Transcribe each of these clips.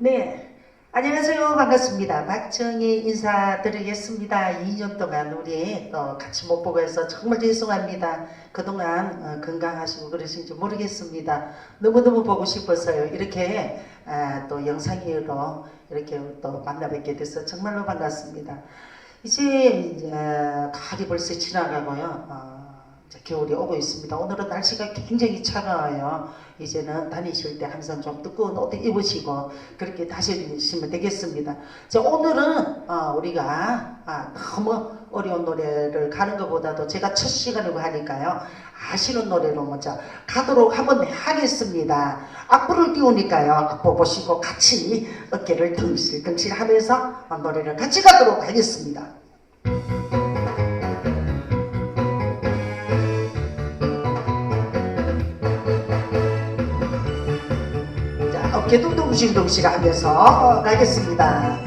네. 안녕하세요. 반갑습니다. 박정희 인사드리겠습니다. 2년 동안 우리 또 같이 못 보고 해서 정말 죄송합니다. 그동안 어, 건강하시고 그러신지 모르겠습니다. 너무너무 보고 싶어서요. 이렇게 아, 또 영상으로 이렇게 또 만나 뵙게 돼서 정말로 반갑습니다. 이제, 이제 가을이 벌써 지나가고요. 겨울이 오고 있습니다. 오늘은 날씨가 굉장히 차가워요. 이제는 다니실 때 항상 좀 두꺼운 옷 입으시고 그렇게 다니시면 되겠습니다. 자, 오늘은 어, 우리가 아, 너무 어려운 노래를 가는 것보다도 제가 첫 시간이고 하니까요. 아시는 노래로 먼저 가도록 한번 하겠습니다. 악보를 띄우니까요. 악보 보시고 같이 어깨를 덩실덩실 하면서 노래를 같이 가도록 하겠습니다. 자, 어깨도 둥실둥실 하면서 어, 가겠습니다.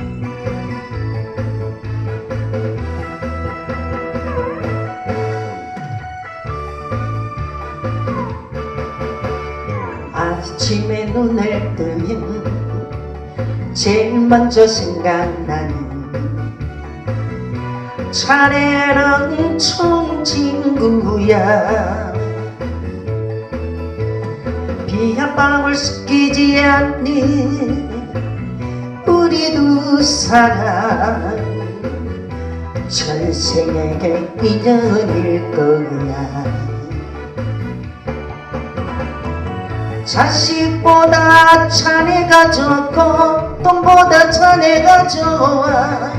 아침에 눈을 뜨면 제일 먼저 생각나는 자네랑 청친구야 방울 섞이지 않는 우리 두 사람 전생에게 인연일 거야 자식보다 자네가 좋고 돈보다 자네가 좋아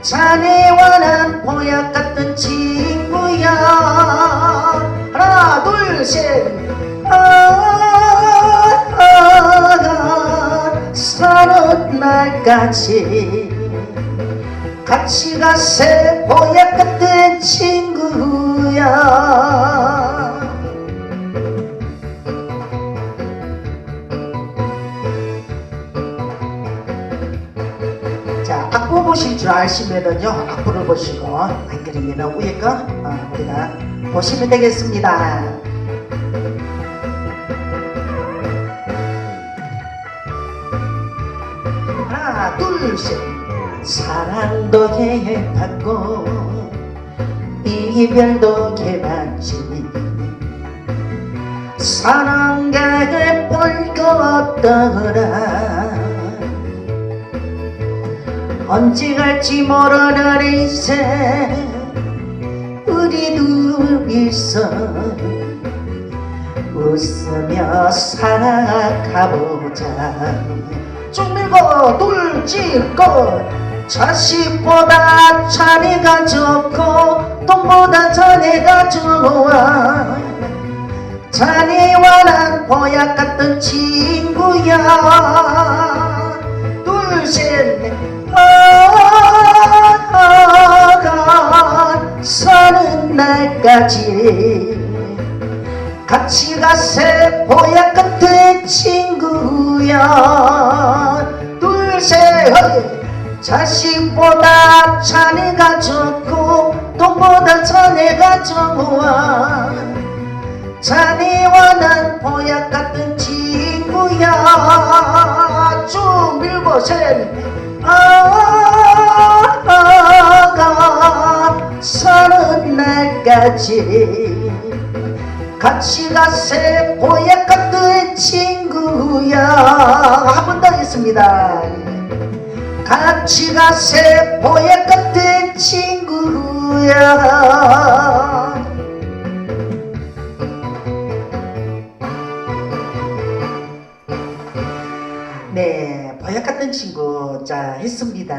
자네와 난 보약 같은 친구야. 하나 둘셋 아, 아, 아, 서른 날까지 같이 가세 보약 같은 친구야 자, 악보 보실 줄 아시면은요, 악보를 보시고, 안 그러면은 위에 거, 어, 우리가 보시면 되겠습니다. 셋. 사랑도 해봤고, 이별도. 사랑에 볼거 없더라. 언제 갈지 모르는 인생 우리 둘이서 웃으며 살아가보자 쭉 밀고 둘 짚고 자식보다 자네가 좋고 돈보다 자네가 좋아 자네와 난 보약 같은 친구야 둘셋넷 아가 사는 날까지 같이 가세 보약 같은 친구야 둘셋 자식보다 자네가 좋고 돈보다 자네가 좋아 자네와 난 보약 같은 친구야. 쭉 밀고 셋 아가 서른 날까지 같이 가세 보약 같은 친구 야. 한 번 더 하겠습니다. 같이 가세 보약 같은 친구야 자 했습니다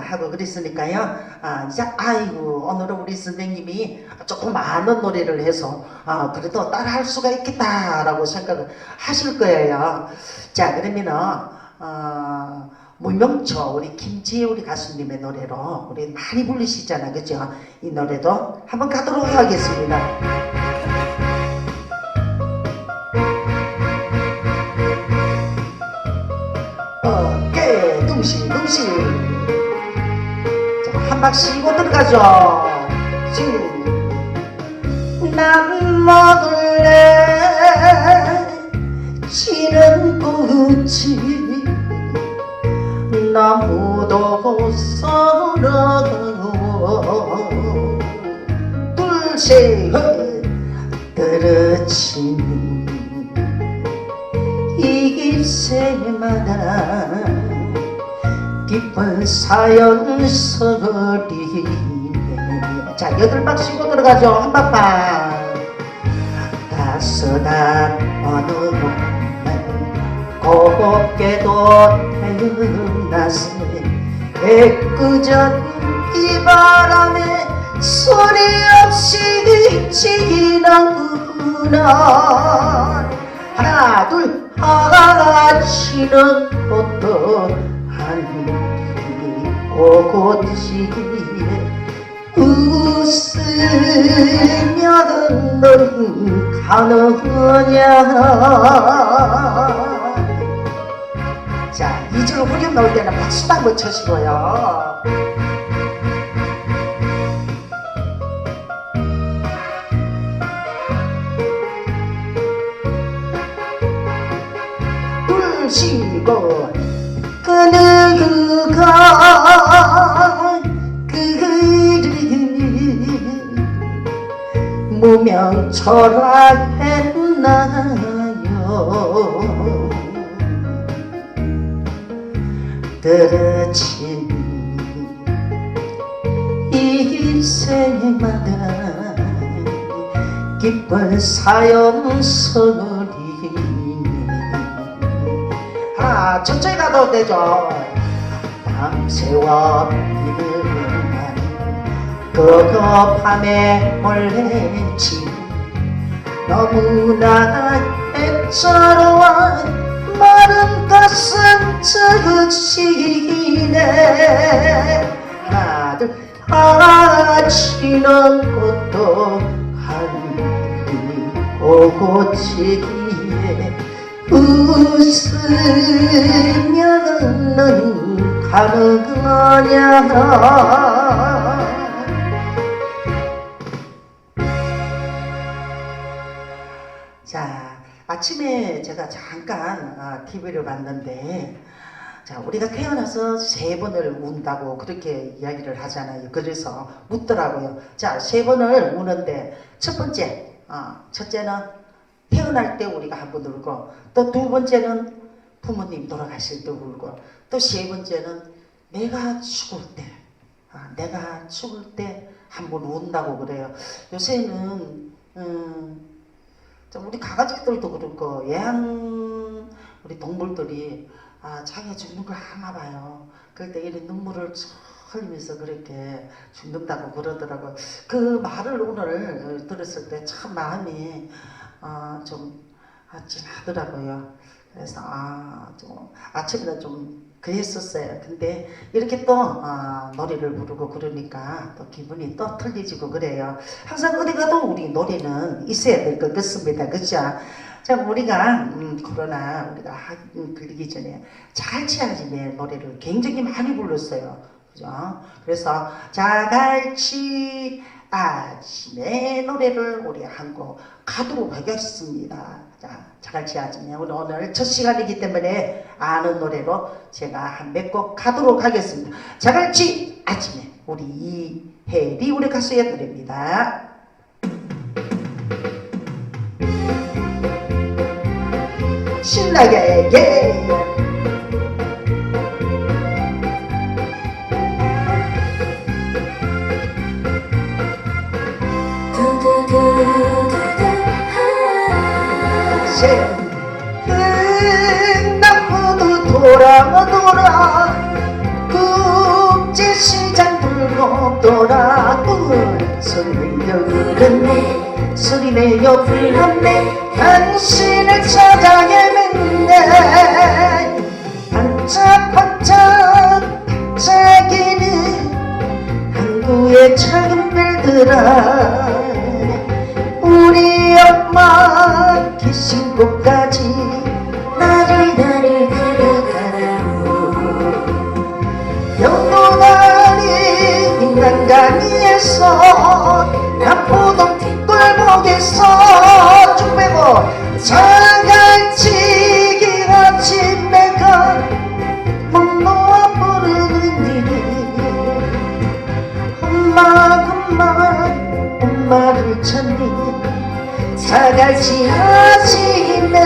하고 그랬으니까요. 아 이제 아이고 오늘은 우리 선생님이 조금 많은 노래를 해서 아 그래도 따라 할 수가 있겠다라고 생각을 하실 거예요. 자 그러면은 어, 무명초 우리 김지혜 우리 가수님의 노래로 우리 많이 부르시잖아, 그죠? 이 노래도 한번 가도록 하겠습니다. 한 박씩 쉬고 들어가죠. 난 먹을래? 지는 꽃이 나무도 서러워 둘셋 떨어지는 이 길새마다 깊은 사연 서리네 자 여덟 박 쉬고 들어가죠 한 박만 따스한 어느 날 곱게도 태어났어 애꿎은 이 바람에 소리 없이 지나구나 하나 둘 하치는 것도 오고지기에 웃으면 넌 가느냐 자, 이줄 후렴 나올 때는 박수도 한번 쳐시고요. 둘 쉬고 그누가 무명 철학했나요? 떨어진 이 생마다 기쁜 사연 소리 하나 천천히 가도 되죠? 밤새워 비는 밤에 몰래지. 너무나 애처로워 마른 저으시네. 하나 둘 아치는 것도 하늘이 오고 지기에 웃으면은 가느냐 제가 잠깐 아, TV를 봤는데, 자, 우리가 태어나서 세 번을 운다고 그렇게 이야기를 하잖아요. 그래서 묻더라고요. 자, 세 번을 우는데, 첫 번째, 아, 첫째는 태어날 때 우리가 한 번 울고, 또 두 번째는 부모님 돌아가실 때 울고, 또 세 번째는 내가 죽을 때, 아, 내가 죽을 때 한 번 운다고 그래요. 요새는, 음, 좀 우리 강아지들도 그렇고 애완 우리 동물들이 아 자기가 죽는 걸 아나 봐요. 그럴 때 이런 눈물을 쫙 흘리면서 그렇게 죽는다고 그러더라고. 그 말을 오늘 들었을 때 참 마음이 아좀 아, 찐하더라고요. 그래서 아 좀 아침에 좀 그랬었어요. 근데 이렇게 또 아, 노래를 부르고 그러니까 또 기분이 또 틀리지고 그래요. 항상 어디 가도 우리 노래는 있어야 될 것 같습니다. 그죠? 자, 우리가 음, 코로나 우리가 하- 음, 걸리기 전에 자갈치아침의 노래를 굉장히 많이 불렀어요. 그죠? 그래서 자갈치 아침의 노래를 우리 한곡 가도록 하겠습니다. 자, 자갈치 아침에 오늘, 오늘 첫 시간이기 때문에 아는 노래로 제가 한 몇 곡 가도록 하겠습니다. 자갈치 아침에 우리 이혜리 우리 가수의 노래입니다. 신나게 예. 셋. 횡단보도 돌아 돌아 국제시장 불고 돌아 소리내요 울었네 소리내요 불렀네. 당신을 찾아 헤맸네 반짝반짝 반짝이는 항구의 작은 별들아. 우리 엄마 계신 곳까지 날 위해서 난 보던 뒷골목에서 쭉 빼고 장갈치기 아침 내가 분노와 부르는 일. 엄마 엄마 엄마를 찾니? 사갈치 아침 내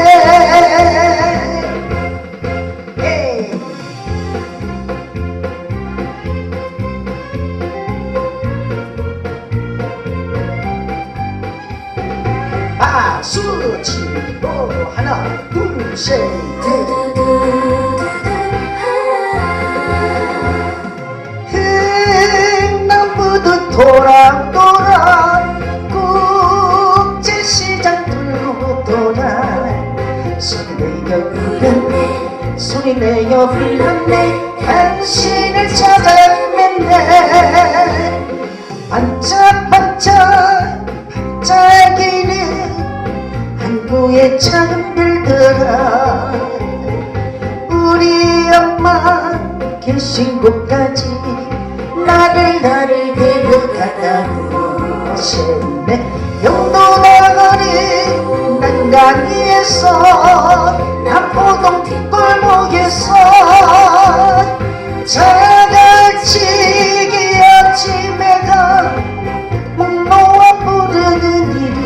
소리 내어 불렀네. 소리 내어 불렀네. 당신을 찾아냈네. 반짝반짝 반짝이는 한국의 작은 별들아. 우리 엄마 계신 곳까지 나를 나를 데려 가다고 하셨네. 영도나거리 난강 남포동 뒷골목에서 자갈치기 아침에가 목 놓아 부르는 일이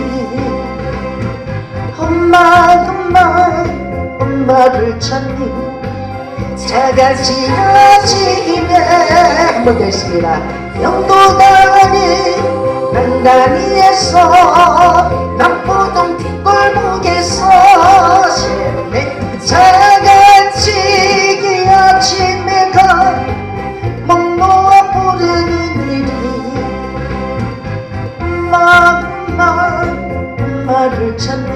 엄마 엄마 엄마를 찾니? 아침에 한번 더 있습니다. 영도다리 난다리에서 남포 셋넷 자갈치 아침에 가목 놓아 부르는 일이 엄마 엄마를 찾니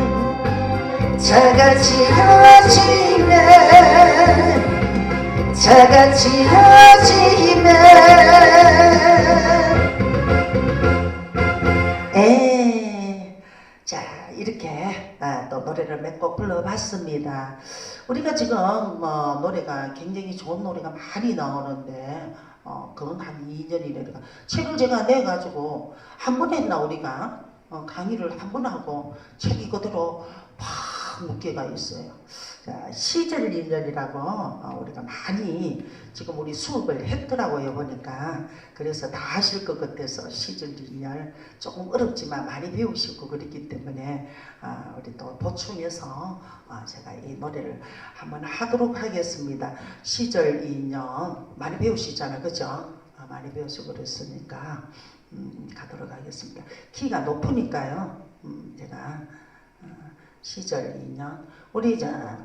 자같이 아침에 자같이 아침에 또 노래를 몇 곡 불러봤습니다. 우리가 지금 뭐 노래가 굉장히 좋은 노래가 많이 나오는데 어, 그건 한 2년이래가 책을 제가 내가지고 한 번 했나 우리가 어, 강의를 한 번 하고 책이 그대로 팍 묶여가 있어요. 자, 시절 1년이라고 어, 우리가 많이 지금 우리 수업을 했더라고요 보니까 그래서 다 하실 것 같아서 시절 1년 조금 어렵지만 많이 배우시고 그랬기 때문에 아, 우리 또 보충해서 아, 제가 이 노래를 한번 하도록 하겠습니다. 시절 2년 많이 배우시잖아요, 그죠? 아, 많이 배우시고 그랬으니까 음, 가도록 하겠습니다. 키가 높으니까요. 음, 제가 어, 시절 2년 우리 자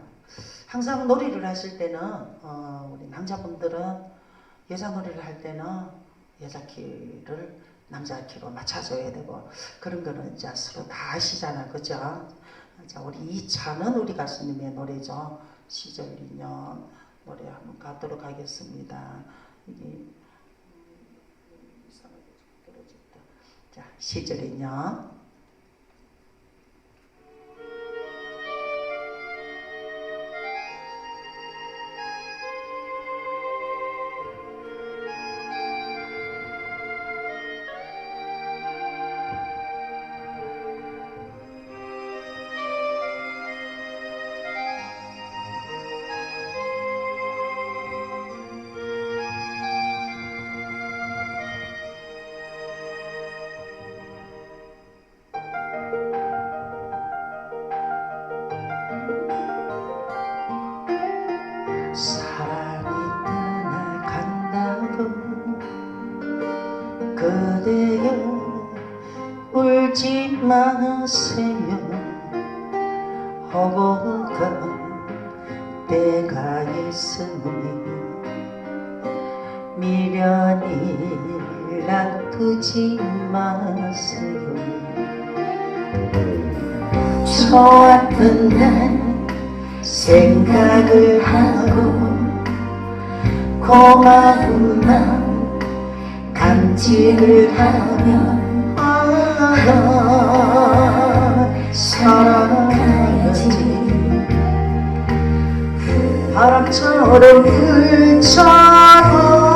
항상 놀이를 하실 때는 어, 우리 남자분들은 여자 놀이를 할 때는 여자 키를 남자 키로 맞춰줘야 되고 그런 거는 이제 서로 다 아시잖아, 그죠? 자, 우리 이찬은 우리 가수님의 노래죠. 시절 2년 노래 한번 가도록 하겠습니다. 이게 떨어졌다. 자, 시절 2년 마세요. 허고가 때가 있으니 미련이 놔두지 마세요. 좋았던 날 생각을 하고 고마운 마음 감지를 하 사랑해야지. 바람처럼 불처럼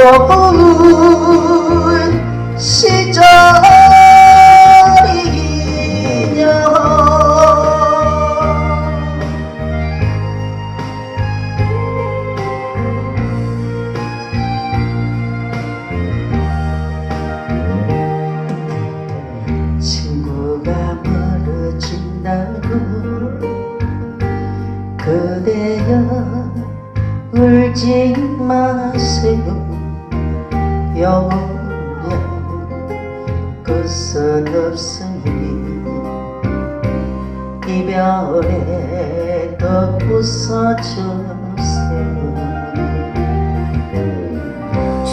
我不 웃어주세요.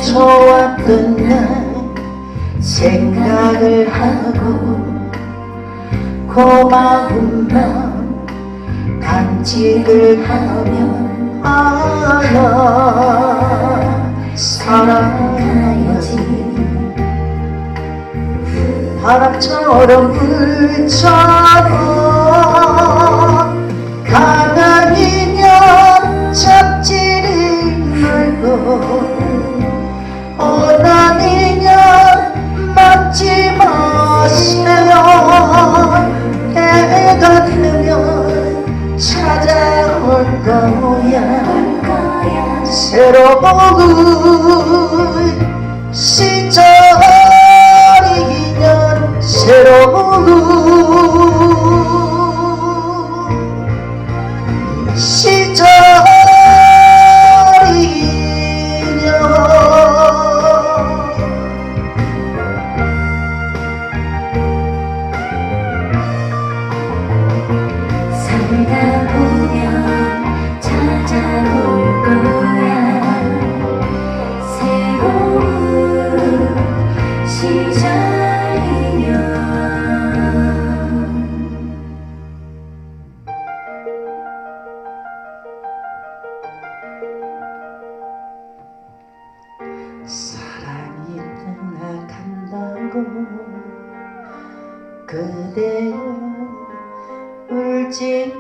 좋았던 날 생각을 하고 고마운 마음 간직을 하면 알아 사랑해야지. 바람처럼 불처럼 강 말고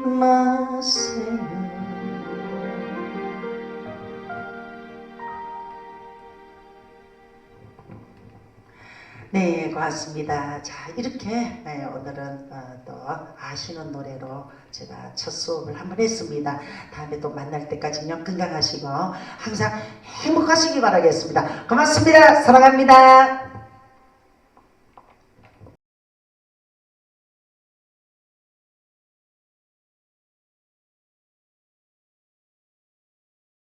마세요 네, 고맙습니다. 자, 이렇게 네, 오늘은 어, 또 아시는 노래로 제가 첫 수업을 한번 했습니다. 다음에 또 만날 때까지는 건강하시고 항상 행복하시기 바라겠습니다. 고맙습니다. 사랑합니다.